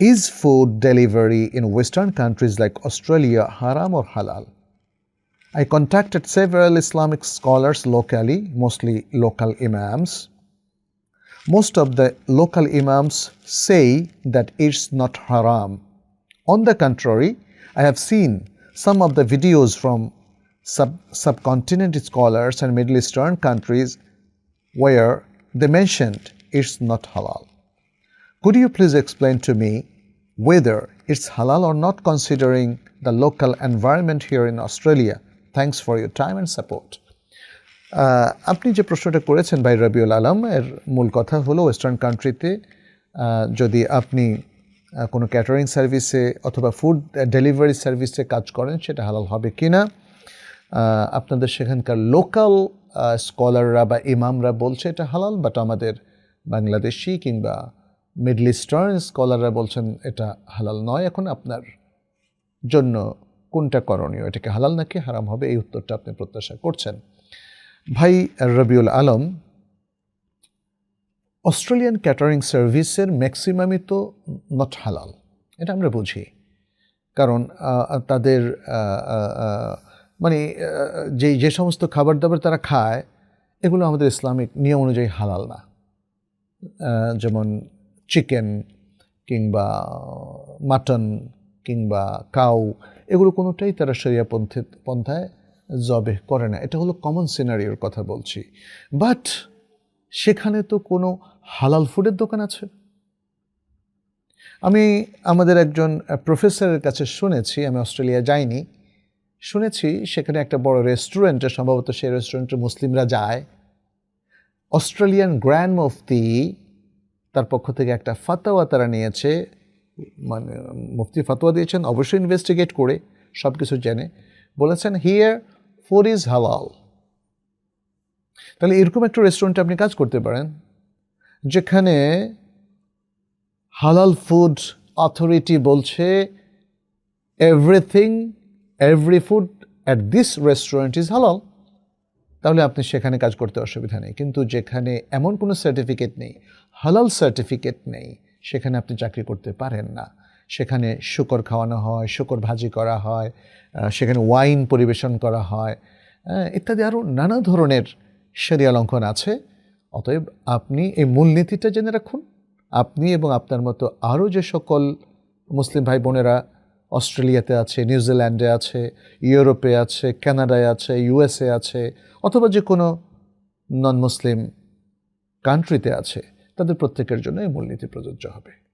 Is food delivery in Western countries like Australia haram or halal? I contacted several Islamic scholars locally, mostly local imams. Most of the local imams say that it's not haram. On the contrary, I have seen some of the videos from sub- subcontinent scholars and Middle Eastern countries where they mentioned it's not halal. Could you please explain to me whether it's halal or not considering the local environment here in Australia? Thanks for your time and support. আপনি যে প্রশ্নটা করেছেন ভাই রবিউল আলম, এর মূল কথা হলো western কান্ট্রিতে যদি আপনি কোনো ক্যাটারিং সার্ভিসে অথবা ফুড ডেলিভারি সার্ভিসে কাজ করেন, সেটা হালাল হবে কি না আপনাদের সেখানকার লোকাল স্কলাররা বা ইমামরা বলছে এটা হালাল বাট আমাদের বাংলাদেশি কিংবা মিডল ইস্টার্ন স্কলাররা বলছেন, এটা হালাল নয়, এখন আপনার জন্য কোনটা করণীয়? এটাকে হালাল নাকি হারাম হবে? এই উত্তরটা আপনি প্রত্যাশা করছেন। ভাই রবিউল আলম, অস্ট্রেলিয়ান ক্যাটারিং সার্ভিসের ম্যাক্সিমামই তো নট হালাল। এটা আমরা বুঝি। কারণ তাদের মানে যে যে সমস্ত খাবার দাবার তারা খায়, এগুলো আমাদের ইসলামিক নিয়ম অনুযায়ী হালাল না। যেমন চিকেন কিংবা মাটন কিংবা কাউ, এগুলো কোনোটাই তারা শরিয়া পন্থে, পন্থায় জবে করে না। এটা হলো কমন সিনারিওর কথা বলছি। বাট সেখানে তো কোনো হালাল ফুডের দোকান আছে। আমি আমাদের একজন প্রফেসরের কাছে শুনেছি, আমি অস্ট্রেলিয়া যাইনি, শুনেছি সেখানে একটা বড় রেস্টুরেন্টে সম্ভবত সেই রেস্টুরেন্টে মুসলিমরা যায়। অস্ট্রেলিয়ান গ্র্যান্ড মুফতি তার পক্ষ থেকে একটা ফাতাওয়া তারা নিয়েছে। মানে মুফতি ফাতোয়া দিয়েছেন, অবশ্যই ইনভেস্টিগেট করে সব কিছু জেনে। বলেছেন হিয়ার ফুড ইজ হালাল তাহলে এরকম একটা রেস্টুরেন্টে আপনি কাজ করতে পারেন, যেখানে হালাল ফুড অথরিটি বলছে everything every food at this restaurant is halal তাহলে আপনি সেখানে কাজ করতে অসুবিধা নেই। কিন্তু যেখানে এমন কোনো সার্টিফিকেট নেই, হালাল সার্টিফিকেট নেই, সেখানে আপনি চাকরি করতে পারেন না। সেখানে শুকর খাওয়ানো হয়, শুকর ভাজি করা হয় সেখানে ওয়াইন পরিবেশন করা হয় ইত্যাদি আরও নানা ধরনের সেরিয়া লঙ্ঘন আছে। অতএব আপনি এই মূলনীতিটা জেনে রাখুন। আপনি এবং আপনার মতো আরও যে সকল মুসলিম ভাই বোনেরা অস্ট্রেলিয়াতে আছে নিউজিল্যান্ডে আছে, ইউরোপে আছে ক্যানাডায় আছে, ইউএসএ আছে, অথবা যে কোনো নন মুসলিম কান্ট্রিতে আছে, তাদের প্রত্যেকের জন্য এই মূলনীতি প্রযোজ্য হবে।